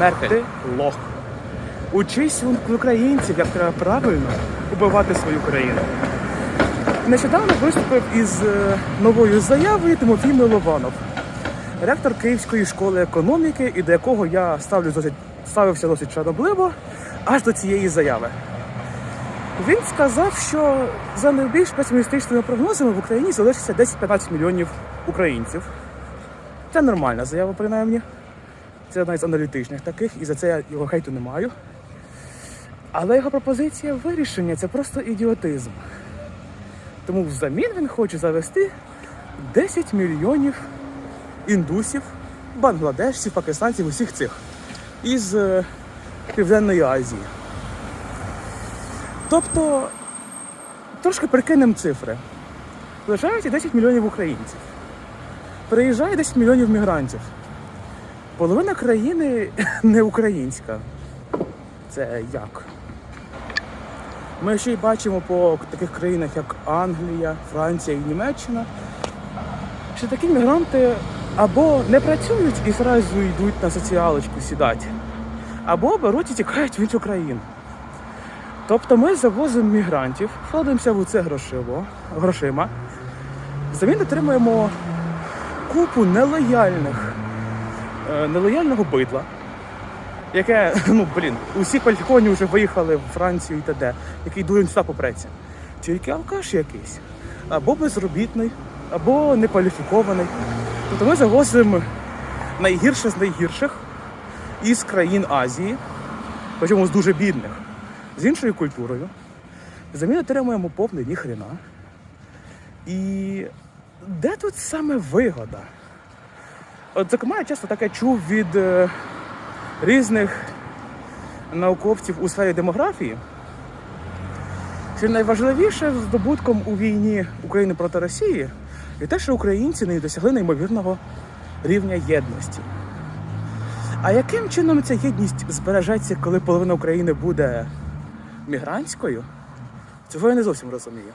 Меркель. Ти лох. Учись у українців, як треба правильно убивати свою країну. Нещодавно виступив із е, новою заявою Тимофій Милованов, ректор Київської школи економіки, і до якого я ставлю досить, ставився досить шанобливо аж до цієї заяви. Він сказав, що за найбільш песимістичними прогнозами в Україні залишиться 10-15 мільйонів українців. Це нормальна заява, принаймні. Це одна із аналітичних таких, і за це я його хейту не маю. Але його пропозиція вирішення це просто ідіотизм. Тому взамін він хоче завести 10 мільйонів індусів, бангладешців, пакистанців, усіх цих із е, Південної Азії. Тобто, трошки прикинемо цифри. Лишається 10 мільйонів українців. Приїжджає 10 мільйонів мігрантів. Половина країни не українська. Це як? Ми ще й бачимо по таких країнах, як Англія, Франція і Німеччина, що такі мігранти або не працюють і зразу йдуть на соціалочку сідати, або беруть і тікають в іншу країну. Тобто ми завозимо мігрантів, вкладаємося в це грошима, взамін отримуємо купу нелояльних, нелояльного бидла, яке, ну блін, усі кваліфіковані вже виїхали в Францію і т.д., який дуже сюди попреться. Тільки алкаш якийсь, або безробітний, або некваліфікований. Тобто ми завозимо найгірше з найгірших із країн Азії, причому з дуже бідних, з іншою культурою. Замін отримуємо повний ніхрена. І де тут саме вигода? От, зокрема, я часто таке чув від е, різних науковців у сфері демографії, що найважливіше здобутком у війні України проти Росії є те, що українці не досягли неймовірного рівня єдності. А яким чином ця єдність збережеться, коли половина України буде мігрантською? Цього я не зовсім розумію.